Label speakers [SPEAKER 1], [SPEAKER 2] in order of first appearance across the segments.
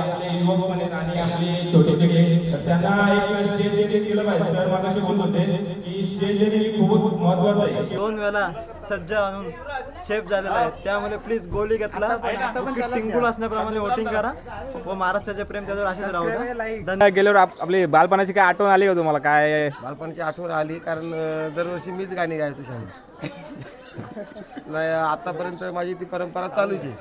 [SPEAKER 1] आपले युवक आणि आपले छोटे पिढी. तर त्यांना एक स्टेज केलं पाहिजे. सर मगाशी बोलत होते की स्टेज खूप महत्वाचं आहे.
[SPEAKER 2] दोन वेळा सज्ज आणून शेफ झालेला आहे. त्यामुळे प्लीज गोली घेतला. टिंकूल असण्याप्रमाणे वोटिंग करा व महाराष्ट्राचे प्रेम त्याच्यावर असेच राहू. धन्यवाद.
[SPEAKER 3] गेल्यावर आप- आपली बालपणाची काय आठवण आली का तुम्हाला? काय
[SPEAKER 4] बालपणीची आठवण आली कारण दरवर्षी मीच गाणी गायचो शाळेत. नाही आतापर्यंत माझी ती परंपरा चालूच आहे.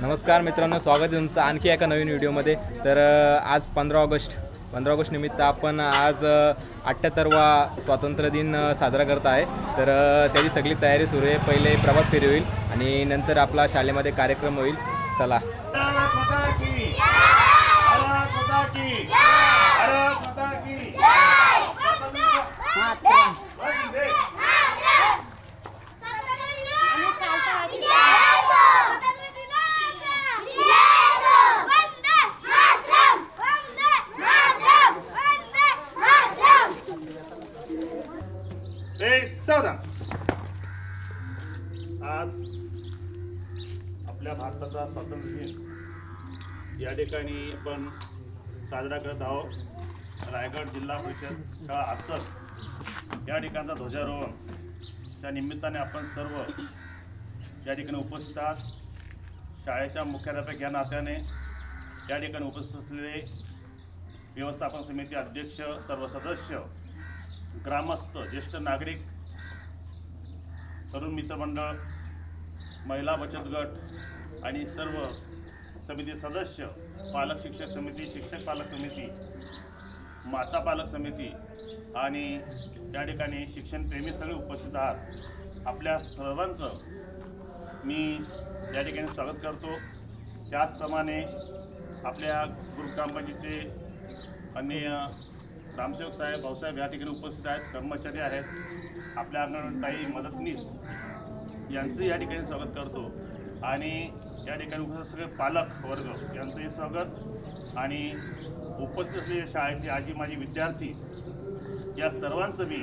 [SPEAKER 3] नमस्कार मित्रांनो स्वागत आहे तुमचं आणखी एका नवीन व्हिडिओमध्ये. तर आज पंधरा ऑगस्ट पंधरा ऑगस्ट निमित्त आपण आज अठ्ठ्याहत्तरवा स्वातंत्र्य दिन साजरा करत आहे. तर त्याची सगळी तयारी सुरू आहे. पहिले प्रभात फेरी होईल आणि नंतर आपला शाळेमध्ये कार्यक्रम होईल. चला.
[SPEAKER 5] भारताचा स्वातंत्र्य दिन. या ठिकाणी आपण साजरा करत आहोत. रायगड जिल्हा परिषद शाळा आसत या ठिकाणचा ध्वजारोहण. त्या निमित्ताने आपण सर्व या ठिकाणी उपस्थित आहात. शाळेच्या मुख्याध्यापक या नात्याने या ठिकाणी उपस्थित असलेले व्यवस्थापन समिती अध्यक्ष सर्व सदस्य ग्रामस्थ ज्येष्ठ नागरिक तरुण मित्रमंडळ महिला बचत गट आणि सर्व समिती सदस्य पालक शिक्षक समिती शिक्षक पालक समिती माता पालक समिती आणि त्या ठिकाणी शिक्षणप्रेमी सगळे उपस्थित आहात. आपल्या सर्वांचं मी या ठिकाणी स्वागत करतो. त्याचप्रमाणे आपल्या ग्रुप अन्य रामसेवक साहेब भाऊसाहेब या ठिकाणी उपस्थित आहेत कर्मचारी आहेत. आपल्या अंगणवाडी मदतनीस यांचं या ठिकाणी स्वागत करतो. आणि या ठिकाणी उपस्थित सगळे पालक वर्ग यांचंही स्वागत. आणि उपस्थित असलेले शाळेचे आजी माझी विद्यार्थी या सर्वांचं मी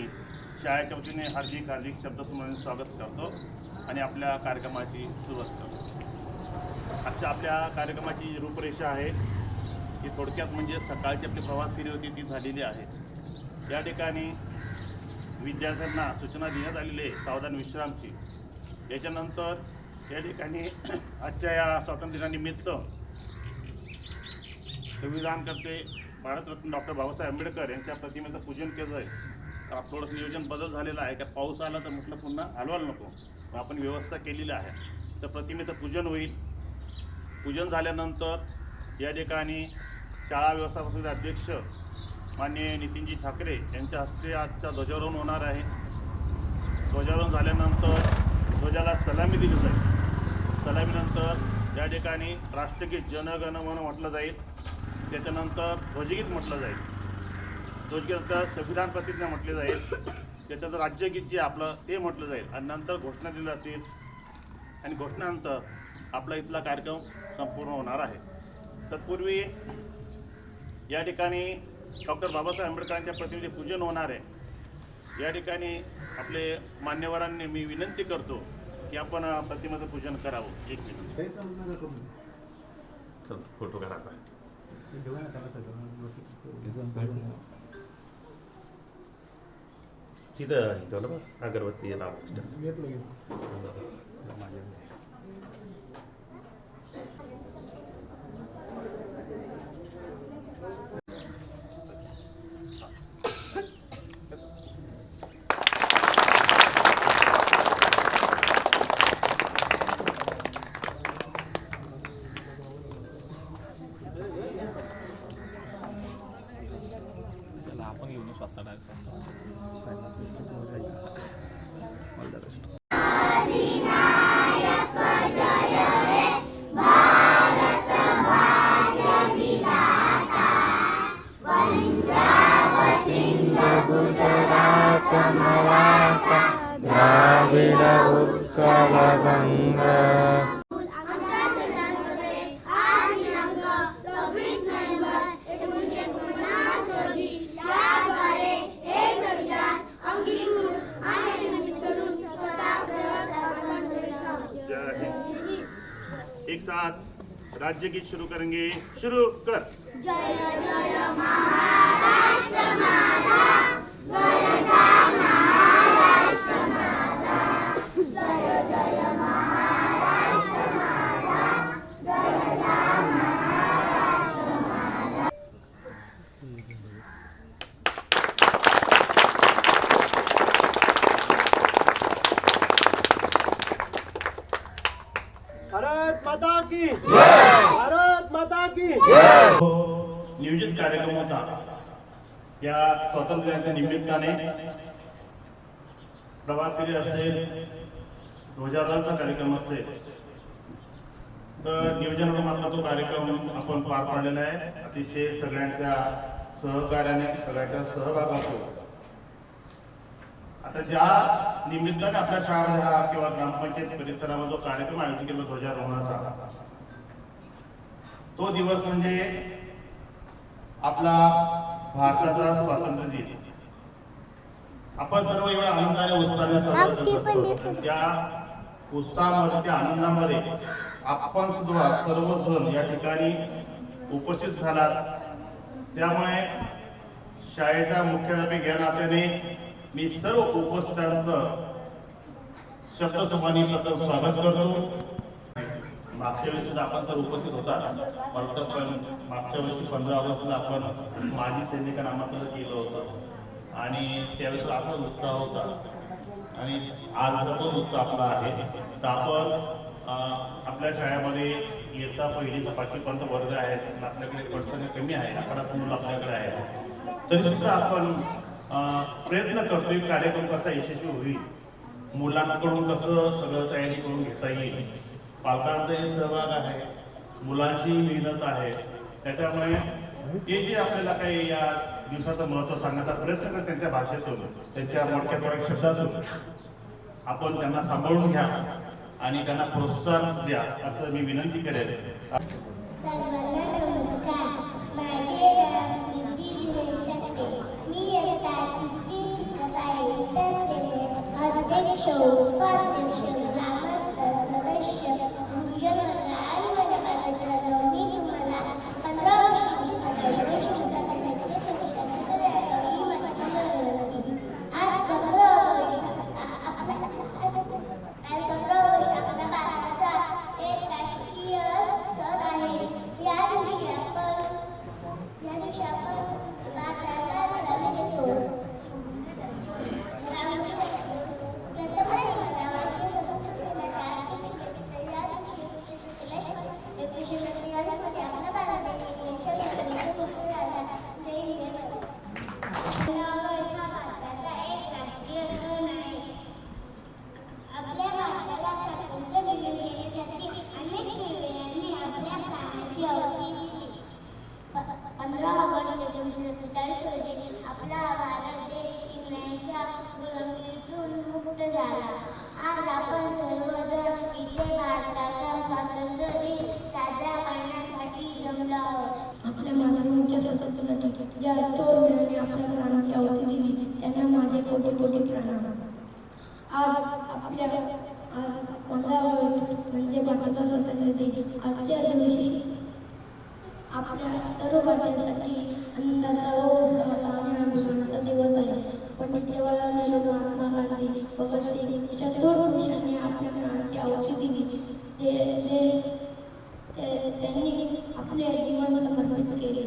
[SPEAKER 5] शाळेच्या वतीने हार्दिक हार्दिक शब्दसुमन स्वागत करतो आणि आपल्या कार्यक्रमाची सुरुवात करतो. आजच्या आपल्या कार्यक्रमाची रूपरेषा आहे की थोडक्यात म्हणजे सकाळची आपली प्रवास फेरी होती ती झालेली आहे. या ठिकाणी विद्यार्थ्यांना सूचना देण्यात आलेली आहे सावधान विश्रामची त्याच्यानंतर या ठिकाणी आजच्या या स्वातंत्र्य दिनानिमित्त संविधानकर्ते भारतरत्न डॉक्टर बाबासाहेब आंबेडकर यांच्या प्रतिमेचं पूजन केलं आहे. तर आप- थोडंसं नियोजन बदल झालेलं आहे. का पाऊस आला तर म्हटलं पुन्हा हलवायला नको. मग आपण व्यवस्था केलेली आहे. तर प्रतिमेचं पूजन होईल. पूजन झाल्यानंतर या ठिकाणी शाळा व्यवस्थापनाचे अध्यक्ष माननीय नितीनजी ठाकरे यांच्या हस्ते आजचा ध्वजारोहण होणार आहे. ध्वजारोहण झाल्यानंतर ध्वजाला सलामी दिली जाईल. सलामीनंतर ज्या ठिकाणी राष्ट्रगीत जनगण मन म्हटलं जाईल त्याच्यानंतर ध्वजगीत म्हटलं जाईल. ध्वजगीतनंतर संविधान प्रतिज्ञा म्हटली जाईल. त्याच्यानंतर राज्यगीत जे आपलं ते म्हटलं जाईल. आणि नंतर घोषणा दिल्या जातील. आणि घोषणानंतर आपला इथला कार्यक्रम संपूर्ण होणार आहे. तत्पूर्वी या ठिकाणी डॉक्टर बाबासाहेब आंबेडकरांच्या प्रतिमेचे पूजन होणार आहे. या ठिकाणी आपले मान्यवरांनी मी विनंती करतो की आपण प्रतिमेचं पूजन करावं. एक मिनिट. चल फोटो करा आता. तिथं अगरबत्ती लावा. राज्य गीत शुरू करेंगे। शुरू कर।
[SPEAKER 2] भारत
[SPEAKER 5] स्वातंत्र्याच्या निमित्ताने प्रभात असेल ध्वजारोहणचा कार्यक्रम असेल तर नियोजन तो कार्यक्रम आपण पार पाडलेला आहे. अतिशय सगळ्यांच्या सहकार्याने सगळ्यांच्या सहभागातून. आता ज्या निमित्ताने आपल्या शाळा हा किंवा ग्रामपंचायत परिसरामध्ये जो कार्यक्रम आयोजित केला ध्वजारोहणाचा तो दिवस म्हणजे आपला भारताचा स्वातंत्र्य दिन. आपण सर्व एवढ्या आनंदाने उत्साहाने साजरा करत असतो. आणि त्या उत्साहामध्ये त्या आनंदामध्ये आपण सुद्धा सर्वजण या ठिकाणी उपस्थित झालात. त्यामुळे शाळेचा मुख्याध्यापक या नात्याने मी सर्व उपस्थितांचं शब्दसुमानी प्रथम स्वागत करतो. मागच्या वेळी सुद्धा आपण सर उपस्थित होता परंतु पण मागच्या वर्षी पंधरा ऑगस्टला आपण माजी सैनिकांना आमंत्रण केलं होतं. आणि त्यावेळेस असाच उत्साह होता. आणि आज पण उत्साह आपला आहे. तर आपण आपल्या शाळेमध्ये येता पहिली ते पाचवीपर्यंत वर्ग आहेत. आपल्याकडे पर्सेंट कमी आहे. अकराच मुलं आपल्याकडे आहेत तरी सुद्धा आपण प्रयत्न करतोय कार्यक्रम कसा यशस्वी होईल. मुलांकडून कसं सगळं तयारी करून घेता येईल. पालकांचाही सहभाग आहे. मुलांची मेहनत आहे. त्याच्यामुळे ते जे आपल्याला काही या दिवसाचं महत्त्व सांगण्याचा प्रयत्न कर त्यांच्या भाषेतून त्यांच्या मोठ्या शब्दातून आपण त्यांना सांभाळून घ्या आणि त्यांना प्रोत्साहन द्या असं मी विनंती करेल
[SPEAKER 6] सर्वांना मी गुलामगिरीतून मुक्त झाला. आज आपण सर्वजण इथे भारताचा स्वातंत्र्य दिन साजरा करण्यासाठी जमलो आहोत.
[SPEAKER 7] आपल्या मातृभूमीच्या स्वातंत्र्यासाठी ज्या थोर वीरांनी आपल्या प्राणाची आहुती दिली त्यांना माझे कोटी कोटी प्रणाम. आज आपल्या आज पंधरा ऑगस्ट म्हणजे भारताचा स्वातंत्र्य दिन आजच्या दिवशी आपल्या सर्व भारतीयांसाठी आनंदाचा व उत्सवाचा पंडित जवाहरलाल नेहरू महात्मा गांधी भगतसिंग अशा थोर पुरुषांनी आपल्या प्राणाची आहुती दिली ते देश ते- त्यांनी आपले जीवन समर्पित केले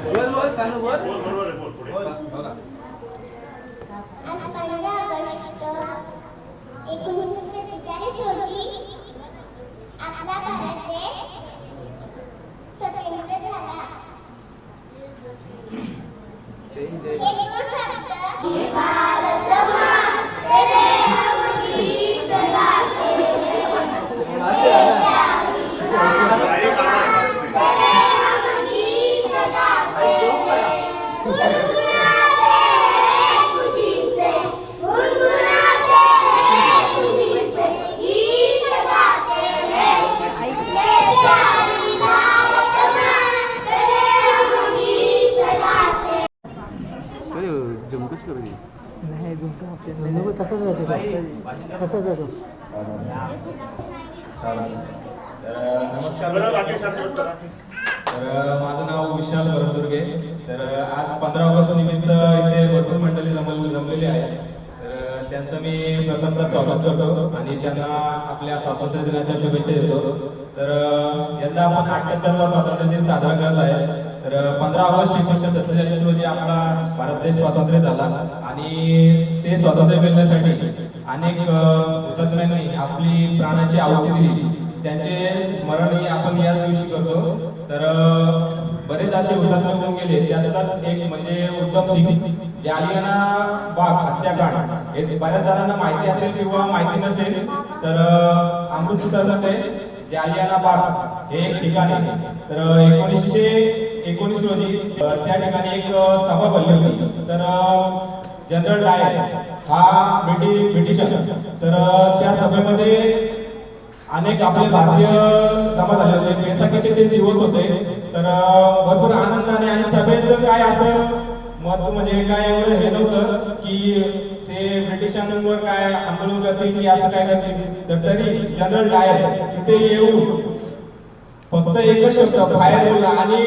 [SPEAKER 5] बोल बरोबर
[SPEAKER 6] आज पंधरा ऑगस्ट एकोणीसशे सत्तेचाळीस रोजी आपला भारत देश स्वतंत्र झाला हे दिवस फक्त
[SPEAKER 3] नमस्कार
[SPEAKER 5] बाकी शांत बसा.
[SPEAKER 3] तर माझं नाव विशाल भरतुर्गे तर आज पंधरा ऑगस्ट निमित्त इथे भरपूर मंडळी जमल जमलेली आहे तर त्यांचं मी प्रथमतः स्वागत करतो आणि त्यांना आपल्या स्वातंत्र्य दिनाच्या शुभेच्छा देतो. तर यंदा आपण अठ्ठ्याहत्तरवा स्वातंत्र्य दिन साजरा करत आहे. तर पंधरा ऑगस्ट एकोणीसशे सत्तेचाळीस रोजी आपला भारत देश स्वातंत्र्य झाला. आणि ते स्वातंत्र्य मिळण्यासाठी अनेक हुतात्म्यांनी आपली प्राणाची आहुती दिली. त्यांचे स्मरणही आपण याच दिवशी करतो. तर बरेच असे हुतात्मे होऊन गेले. त्यातलाच एक म्हणजे उत्तम सिंग जालियाना बाग हत्याकांड. हे बऱ्याच जणांना माहिती असेल किंवा माहिती नसेल तर अमृतसरमध्ये जालियाना बाग एक ठिकाणी तर एकोणीसशे एकोणीस रोजी त्या ठिकाणी एक सभा भरली होती. तर जनरल डायर हा ब्रिटिश ब्रिटिशर. तर त्या सभेमध्ये अनेक आपले भारतीय जमा झाले होते. बैसाखीचे ते दिवस होते. तर भरपूर आनंदाने आणि सभेचं काय असं महत्त्व म्हणजे काय एवढं हे नव्हतं की ते ब्रिटिशांवर काय आंदोलन करतील की असं काय करतील. तर तरी जनरल डायर तिथे येऊन फक्त एकच शब्द बाहेर बोलला आणि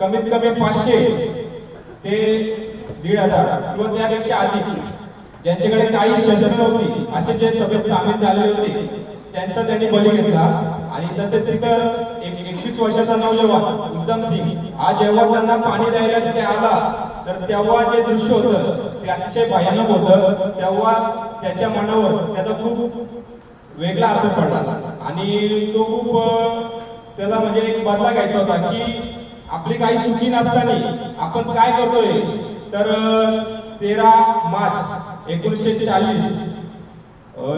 [SPEAKER 3] कमीत कमी पाचशे ते दीड हजार किंवा त्यापेक्षा अधिक ज्यांच्याकडे काही शस्त्र नव्हती असे जे सभेत सामील झालेले होते त्यांचा त्यांनी बली घेतला. आणि तसेच तिथं एक एकवीस वर्षाचा नवजवान उत्तम सिंग हा जेव्हा त्यांना पाणी द्यायला तिथे आला तर तेव्हा जे दृश्य होतं ते अतिशय भयानक होतं. तेव्हा त्याच्या मनावर त्याचा खूप वेगळा असर पडला. आणि तो खूप त्याला म्हणजे एक बदला घ्यायचा होता की आपली काही चुकी नसताना आपण काय करतोय? तर तेरा मार्च एकोणीसशे चाळीस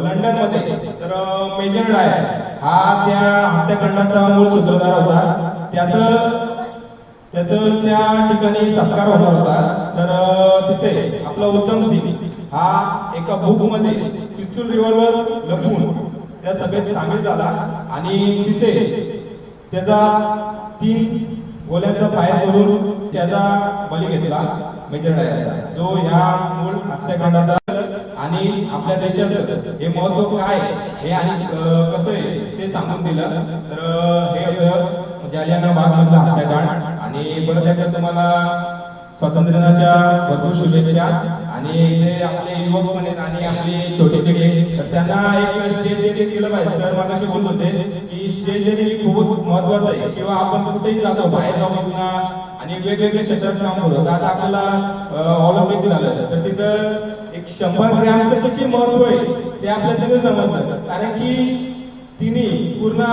[SPEAKER 3] लंडनमध्ये तर मेजर डायर हा त्या हत्याकांडाचा मूळ सूत्रधार होता. त्याचं त्याचं त्या ठिकाणी सत्कार होणार होता. तर तिथे आपला उत्तम सिंग हा एका बुकमध्ये पिस्तूल रिव्हॉल्वर लपून त्या सभेत सामील झाला आणि तिथे त्याचा तीन गोल्यांचा फायर करून त्याचा बली घेतला मेजर डायरचा जो ह्या मूळ हत्याकांडाचा आणि आपल्या देशाचं हे महत्त्व काय हे आणि कसं आहे ते सांगून दिलं. तर हे होतं जालियाना बाग मधला हत्याकांड. आणि परत एकदा तुम्हाला स्वातंत्र्य दिनाच्या भरपूर शुभेच्छा. आणि ते आपले युवक पण आहेत आणि आपली छोटी पिढी तर त्यांना एक स्टेज डेअरिंग केलं पाहिजे. सर मगाशी बोलत होते की स्टेज खूप महत्वाचं आहे. किंवा आपण कुठेही जातो बाहेर जाऊ पुन्हा आणि वेगवेगळ्या क्षेत्रात काम करतो. तर आता आपल्याला ऑलिम्पिक झालं तर तिथं एक शंभर ग्रॅमचं किती महत्त्व आहे ते आपल्याला तिथे समजलं कारण की तिने पूर्ण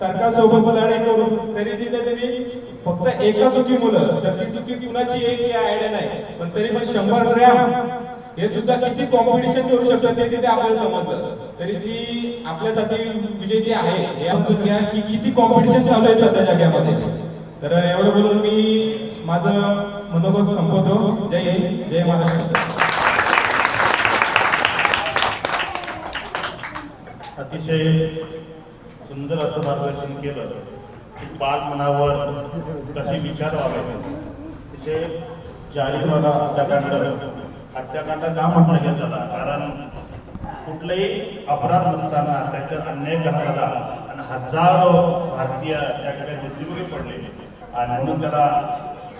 [SPEAKER 3] सरकारसोबत लढाई करून तरी तिथे त्यांनी फक्त एका चुकी मुलं. तर ती चुकी कुणाची एक ही आयडिया नाही. पण तरी पण शंभर ग्रॅम हे सुद्धा किती कॉम्पिटिशन करू शकतात ते तिथे आपल्याला समजलं तरी ती आपल्यासाठी विजयी आहे हे समजून घ्या की किती कॉम्पिटिशन चालू आहे सध्या जगामध्ये तर एवढं बोलून मी माझं मनोगत संपवतो. जय हिंद जय महाराष्ट्र.
[SPEAKER 5] अतिशय सुंदर असं मार्गदर्शन केलं. की बाल मनावर कसे विचार व्हावे. तिथे त्या हत्याकांड हत्याकांड का म्हटलं गेलं त्याला कारण कुठलाही अपराध नसताना त्याच्यात अन्याय करण्यात आला आणि हजारो भारतीय त्या ठिकाणी मृत्युमुखी पडले. आणि म्हणून त्याला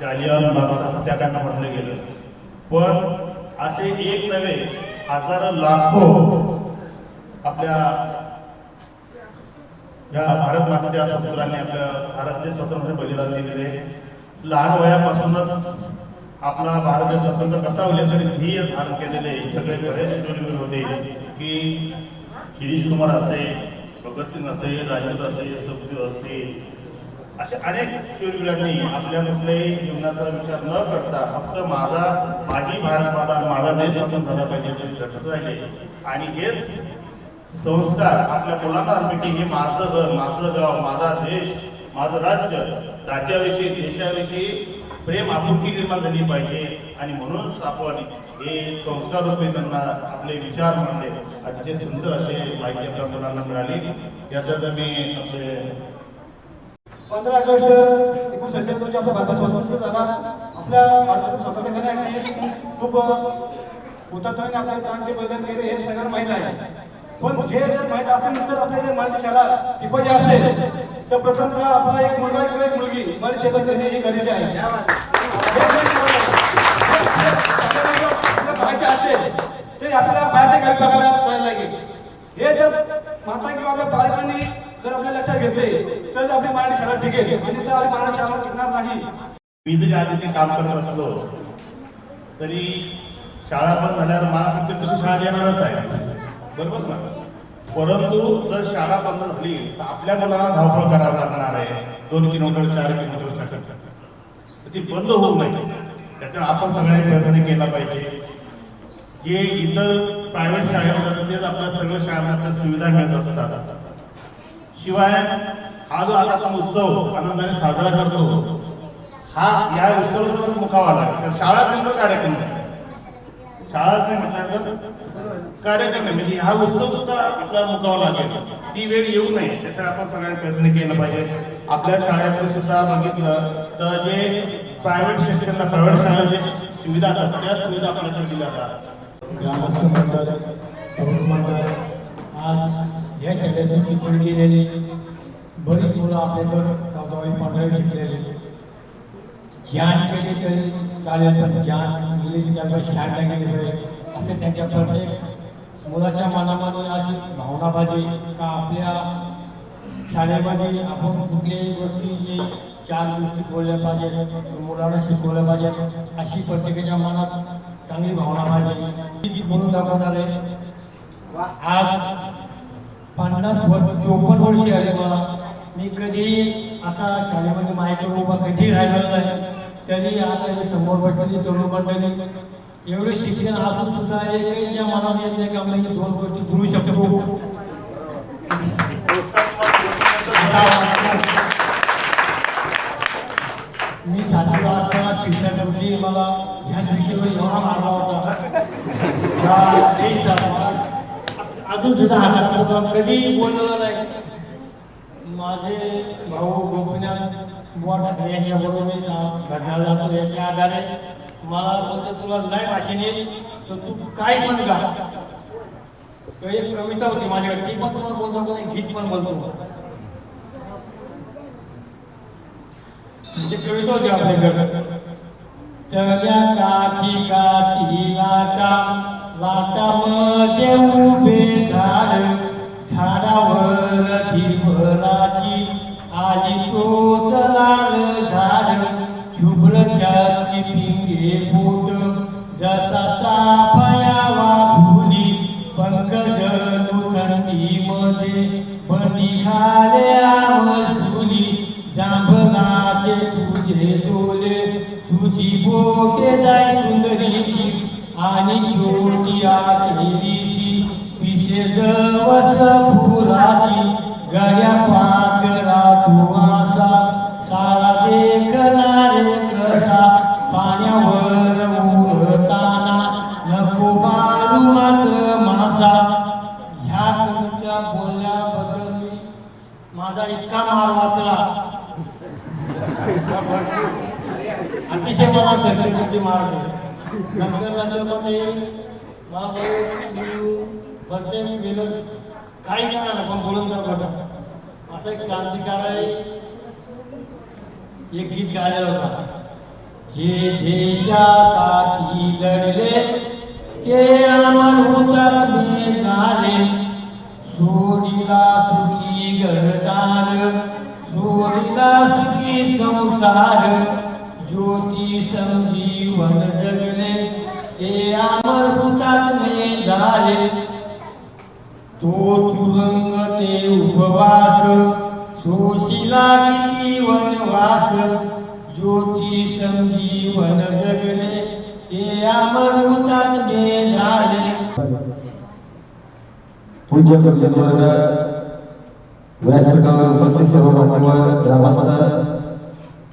[SPEAKER 5] जालियन हत्याकांड म्हटलं गेलं. पण असे एक नव्हे हजारो लाखो आपल्या या भारत मातेच्या सपुत्रांनी आपल्या भारत देश स्वातंत्र्य बलिदान दिलेले लहान वयापासूनच आपला भारत स्वतंत्र कसा होण्यासाठी ध्येय धारण केलेले सगळे बरेच शूरवीर होते. की गिरीश कुमार असेल भगतसिंग असे राजेंद्र असेल सुखदेव असतील असे अनेक शूरवीरांनी आपल्या कुठल्याही जीवनाचा विचार न करता फक्त माझा माझी भारत माता माझा देश स्वतंत्र झाला पाहिजे असे झटत राहिले. आणि हेच संस्कार आपल्या मुलांना अर्पित. की हे माझं घर माझं गाव माझा देश माझं राज्य राज्याविषयी देशाविषयी प्रेम आपुलकी निर्माण झाली पाहिजे आणि म्हणूनच आपण हे संस्कार रूपे त्यांना आपले विचार मांडले. अतिशय सुंदर असे माहिती आपल्या मुलांना मिळाली. याच्यात मी आपले
[SPEAKER 8] पंधरा ऑगस्ट एकोणीसशे सत्त्याहत्तरच्या आपल्या भारतात स्वातंत्र्य झाला. आपल्या भारताचं स्वातंत्र्य करण्यासाठी खूप हुतात्म्याने आपल्या प्रांतचे बदल केले हे सगळ्यांना माहीत आहे. पण जे जर माहीत असेल तर आपल्या जर मराठी शाळा टिपजे असेल तर प्रथमतः आपला एक मुलगा किंवा एक मुलगी शाळेत करणे हे गरजेचे आहे जर आपल्याला पाहायचे असेल तर आपल्याला बाहेरच्या गावी बघायला जायला लागेल. हे जर माता किंवा आपल्या पालकांनी जर आपल्या लक्षात घेतले तर आपली मराठी शाळा टिकेल आणि जर आपली मराठी शाळा टिकणार नाही
[SPEAKER 5] मी जरी आज इथे काम करत असलो तरी शाळा बंद झाल्यावर मला प्रत्येक दिवशी शाळा देणारच आहे. बरोबर ना परंतु जर शाळा बंद झाली तर आपल्या मुलांना धावपळ करावं लागणार आहे. दोन किलोमीटर चार किलोमीटर तर ती बंद होऊ नये. त्याच्यावर आपण सगळ्यांनी प्रयत्न केला पाहिजे. जे इतर प्रायव्हेट शाळेत असतात तेच आपल्या सर्व शाळांना सुविधा मिळत असतात. शिवाय हा जो आज आपण उत्सव आनंदाने साजरा करतो हा या उत्सवासोबत मुखावा लागेल तर शाळा नंतर कार्यक्रम नाही. शाळाच नाही म्हटल्यानंतर कार्यक्रम नाही म्हणजे हा उत्सव सुद्धा आपल्याला मुकावा लागेल. ती वेळ येऊ नये त्याचा आपण सगळ्यांनी प्रयत्न केला पाहिजे. आपल्या शाळेमध्ये सुद्धा बघितलं तर जे प्रायव्हेट शिक्षणला प्रायव्हेट शाळेचे सुविधा असतात त्या सुविधा आपल्याकडे दिल्या जातात.
[SPEAKER 8] ग्रामस्थ मंडळ मंडळ आज या शाळेतून शिकून गेलेली बरीच मुलं आपल्याकडं चौदावी पंधरावी शिकलेली. ज्ञान केली तरी चालेल पण ज्ञान मुलींच्या शाळेला गेली पाहिजे असे त्यांच्या प्रत्येक मुलाच्या मनामध्ये अशी भावना पाहिजे का आपल्या शाळेमध्ये आपण कुठल्याही गोष्टी जे चार गोष्टी बोलल्या पाहिजेत मुलांना शिकवल्या पाहिजेत अशी प्रत्येकाच्या मनात चांगली भावना पाहिजे म्हणून दाखवणार आहे. आज पन्नास वर्ष चोपन्न वर्षे आले मला. मी कधी असा शाळेमध्ये माहिती उभा कधी राहिलेला नाही. तरी आता हे समोर बसलेली तरुण मंडळी एवढे शिक्षण असून सुद्धा एकही ज्या मनात येत नाही का मी दोन गोष्टी बोलू शकतो. मी सातवी असताना शिक्षण मला ह्या विषयावर एवढा मारला होता. अजून सुद्धा हातात कधी बोललेला नाही. माझे भाऊ गोपीनाथ मोठा ठाकरे यांच्या बरोबर मी घडणार जातो याच्या आधारे मला बोलतो तुला नाही भाषेने तर तू काय पण गा. एक कविता होती माझ्याकडे ती पण तुम्हाला बोलतो होतो गीत पण बोलतो. म्हणजे कविता होती आपल्याकडे चल्या काठी काठी लाटा लाटामध्ये उभे वाचला अतिशय मला संस्कृतीची मार नंतर नंतर मध्ये मला बोलू मी गेलो काही करणार पण बोलून तर बघा असं एक क्रांतिकार आहे. एक गीत गायला होता. जे देशासाठी लढले ते अमर होतात झाले. सोडीला सुखी गडदार सोडीला सुखी संसार ज्योती संजीवन जगले ते अमर हुतात्मे झाले तो तुरंग ते उपवास सोशिला किती वनवास ज्योती संजीवन जगले ते अमर हुतात्मे झाले
[SPEAKER 4] पूज्य गुरुजन वर्ग व्यासपीठावर उपस्थित सर्व मान्यवर ग्रामस्थ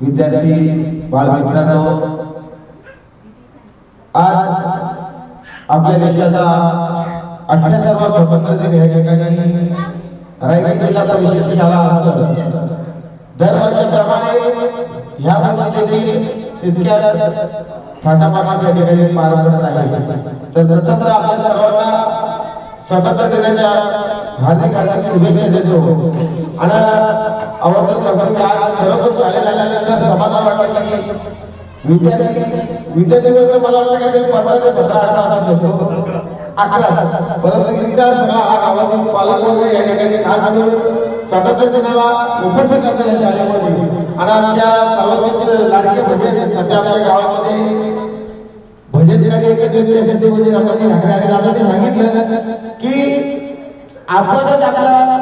[SPEAKER 4] विद्यार्थी बालमित्रांनो आज आपल्या देशाचा अठ्ठ्याहत्तरवा स्वातंत्र्य दिन या ठिकाणी रायगड जिल्ह्याचा विशेष झाला असं दरवर्षाप्रमाणे ह्या वर्षी देखील तितक्याच थाटामाटात या ठिकाणी पार पडत आहे. तर प्रथमतः आपल्या सर्वांना स्वातंत्र्य दिनाच्या हार्दिक हार्दिक शुभेच्छा देतो. आणि आज खरोखर शाळेत आल्यानंतर समाधान वाटलं की विद्यार्थी विद्यार्थी वर्ग मला वाटतं काहीतरी पंधरा ते सतरा अठरा असू शकतो अकरा. परंतु इतका सगळा हा गावातील पालक या ठिकाणी खास करून स्वातंत्र्य दिनाला उपस्थित असतो शाळेमध्ये. आणि आमच्या सर्वांचे लाडके भजन सध्या आमच्या गावामध्ये भजनकारी एकच म्हणजे रमाजी ठाकरे आणि दादाने सांगितलं की आपणच आपला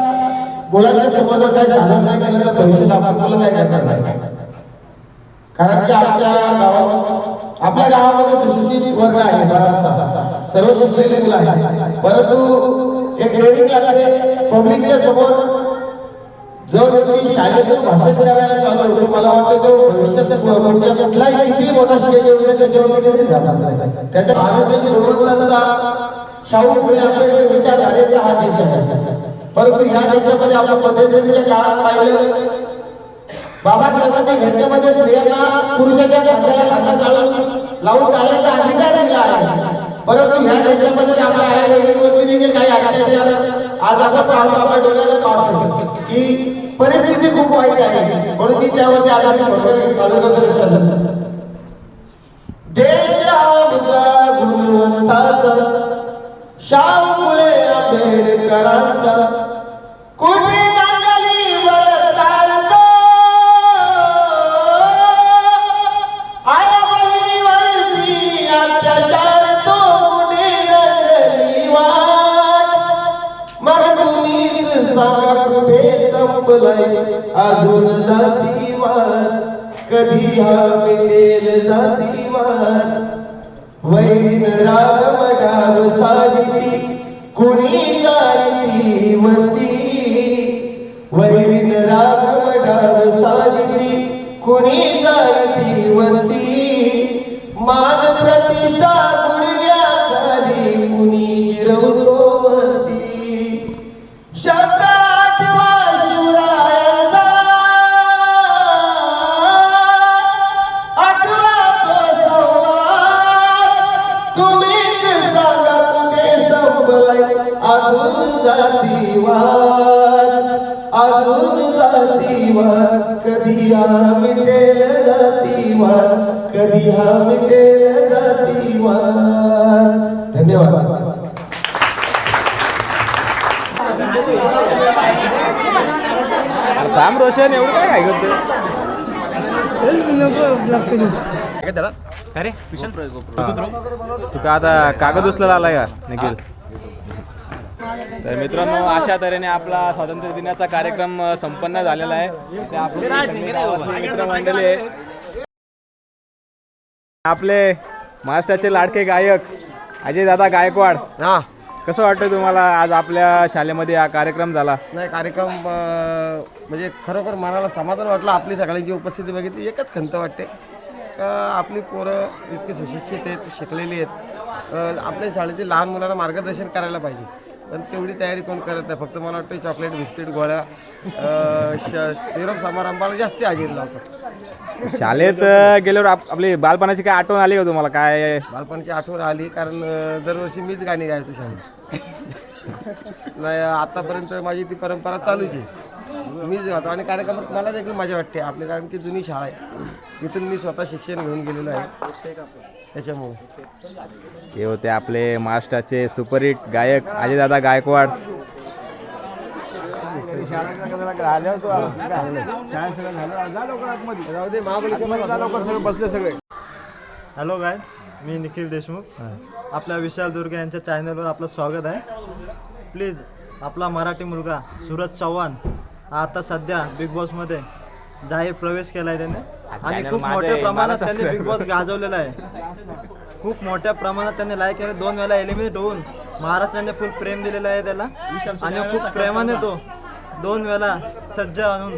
[SPEAKER 4] मुलांच्या समाजात काही साधन नाही केलं तर पैसे आपल्याला काय करणार नाही. कारण की आपल्या गावात आपल्या गावामध्ये सुशिक्षित वर्ग आहे बराचसा. सर्व शिकलेले मुलं आहे परंतु एक डेअरिंग लागते पब्लिकच्या समोर जो व्यक्ती शाळेतून भाषण करायला चालू होतो मला वाटतं तो भविष्यात कुठलाही किती मोठा स्टेज येऊ त्याच्यावर नाही. त्याच्या भारताची गुणवत्ता शाहू म्हणजे फुले आंबेडकर विचारधारेचा हा देश आहे. परंतु या देशामध्ये आपण पद्धतीच्या काळात पाहिलं बाबासाहेबांनी घटनेमध्ये स्त्रियांना पुरुषाच्या खांद्याला खांदा चालून लावून चालण्याचा अधिकार दिला आहे. परंतु ह्या देशामध्ये आपल्या आई वडिलांवरती देखील काही अत्याचार आज आपण पाहतो आपण डोळ्याला पाहतो की परिस्थिती खूप वाईट आहे. म्हणून मी त्यावरती आधारित थोडक्यात सादर करतो विश्वास देश आमचा गुणवंताचा शाहू फुले आंबेडकरांचा. कुठे नांगली बळकावतो आया बहिणीवरती अत्याचार तो कुठे मग तुम्हीच सांगा कुठे संपलाय? अजून जातीवाद कधी हा मिटेल जातीवाद वैन राम डाव साधिती कुणी जाणती वस्ती वैन राम डाव साधिती कुणी जाणती वस्ती मा अजून कधी हा मिटेल कधी हा मिटेल धन्यवाद.
[SPEAKER 9] थांब रोशन एवढं काय काय करतो काय त्याला अरे विशाल तू का आता कागद उचलायला आलाय का निखिल? तर मित्रांनो अशा तऱ्हेने आपला स्वातंत्र्य दिनाचा कार्यक्रम संपन्न झालेला आहे. ते आपले मित्रमंडळी. आपले महाराष्ट्राचे लाडके गायक अजय दादा गायकवाड.
[SPEAKER 10] हा.
[SPEAKER 9] कसं वाटतं तुम्हाला आज आपल्या शाळेमध्ये हा कार्यक्रम झाला?
[SPEAKER 10] नाही कार्यक्रम म्हणजे खरोखर मनाला समाधान वाटलं. आपली सगळ्यांची उपस्थिती बघितली. एकच खंत वाटते. आपली पोरं इतकी सुशिक्षित आहेत शिकलेली आहेत. आपल्या शाळेतील लहान मुलांना मार्गदर्शन करायला पाहिजे. पण तेवढी तयारी कोण करत नाही. फक्त मला वाटतं चॉकलेट बिस्किट गोळ्या निरोप समारंभाला जास्ती हजेरी लावतात
[SPEAKER 9] शाळेत गेल्यावर आप- आपली बालपणाची काय आठवण आली का तुम्हाला? काय?
[SPEAKER 10] बालपणची आठवण आली कारण दरवर्षी मीच गाणी गायचो शाळेत. नाही आतापर्यंत माझी ती परंपरा चालूच आहे. मीच गातो आणि कार्यक्रमात मला देखील मजा वाटते आपली कारण की जुनी शाळा आहे. इथून मी स्वतः शिक्षण घेऊन गेलेलो आहे. त्याच्यामुळे.
[SPEAKER 9] हे होते आपले महाराष्ट्राचे सुपरहिट गायक अजयदादा गायकवाड.
[SPEAKER 2] हॅलो गायज मी निखिल देशमुख. आपल्या विशाल दुर्गे यांच्या चॅनलवर आपलं स्वागत आहे. प्लीज आपला मराठी मुलगा सूरज चव्हाण हा आता सध्या बिग बॉसमध्ये जाहीर प्रवेश केला आहे त्याने. आणि खूप मोठ्या प्रमाणात त्यांनी बिग बॉस गाजवलेला आहे. खूप मोठ्या प्रमाणात त्यांनी लाईक केले दोन वेळा एलिमिनेट होऊन महाराष्ट्राने फुल प्रेम दिलेलं आहे त्याला. आणि खूप प्रेमाने तो दोन वेळा सज्ज आणून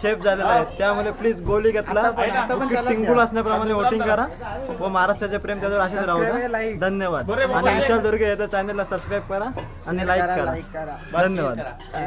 [SPEAKER 2] शेफ झालेला आहे. त्यामुळे प्लीज गोली घेतला. टिंकूल असण्याप्रमाणे वोटिंग करा. व महाराष्ट्राचे प्रेम त्याच्यावर असेच राहू द्या. धन्यवाद. आणि विशाल दुर्गे याच्या चॅनलला सबस्क्राईब करा आणि लाईक करा. धन्यवाद.